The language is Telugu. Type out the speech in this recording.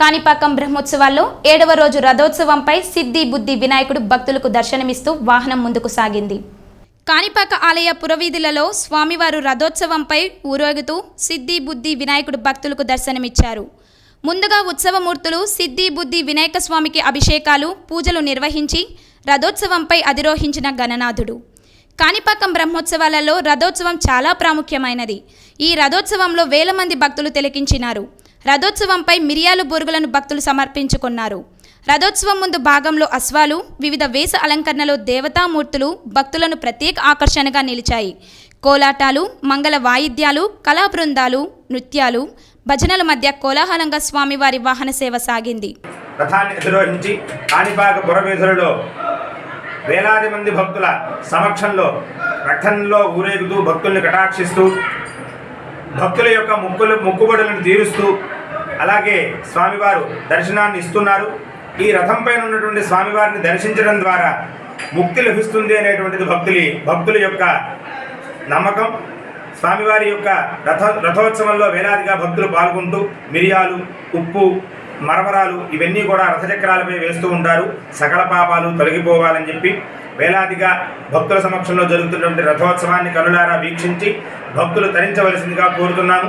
కాణిపాకం బ్రహ్మోత్సవాల్లో ఏడవ రోజు రథోత్సవంపై సిద్ధి బుద్ధి వినాయకుడు భక్తులకు దర్శనమిస్తూ వాహనం ముందుకు సాగింది. కాణిపాక ఆలయ పురవీధులలో స్వామివారు రథోత్సవంపై ఊరేగుతూ సిద్ధి బుద్ధి వినాయకుడు భక్తులకు దర్శనమిచ్చారు. ముందుగా ఉత్సవమూర్తులు సిద్ధి బుద్ధి వినాయక స్వామికి అభిషేకాలు పూజలు నిర్వహించి రథోత్సవంపై అధిరోహించిన గణనాథుడు. కాణిపాకం బ్రహ్మోత్సవాలలో రథోత్సవం చాలా ప్రాముఖ్యమైనది. ఈ రథోత్సవంలో వేల మంది భక్తులు తిలకించినారు. రథోత్సవంపై మిరియాలు బొరుగులను భక్తులు సమర్పించుకున్నారు. రథోత్సవం ముందు భాగంలో అశ్వాలు వివిధ వేష అలంకరణలో దేవతామూర్తులు భక్తులను ప్రత్యేక ఆకర్షణగా నిలిచాయి. కోలాటాలు మంగళ వాయిద్యాలు కళా బృందాలు నృత్యాలు భజనల మధ్య కోలాహలంగా స్వామివారి వాహన సేవ సాగింది. రథాన్ని అధిరోహించి కాణిపాక వేలాది మంది భక్తుల సమక్షంలో రథంలో ఊరేగుతూ భక్తుల్ని కటాక్షిస్తూ భక్తుల యొక్క ముక్కులు మొక్కుబడులను తీరుస్తూ అలాగే స్వామివారు దర్శనాన్ని ఇస్తున్నారు. ఈ రథం పైన ఉన్నటువంటి స్వామివారిని దర్శించడం ద్వారా ముక్తి లభిస్తుంది అనేటువంటిది భక్తులి భక్తుల యొక్క నమ్మకం. స్వామివారి యొక్క రథ రథోత్సవంలో వేలాదిగా భక్తులు పాల్గొంటూ మిరియాలు ఉప్పు మరమరాలు ఇవన్నీ కూడా రథచక్రాలపై వేస్తూ ఉంటారు. సకల పాపాలు తొలగిపోవాలని చెప్పి వేలాదిగా భక్తుల సమక్షంలో జరుగుతున్నటువంటి రథోత్సవాన్ని కనులారా వీక్షించి భక్తులు తరించవలసిందిగా కోరుతున్నాను.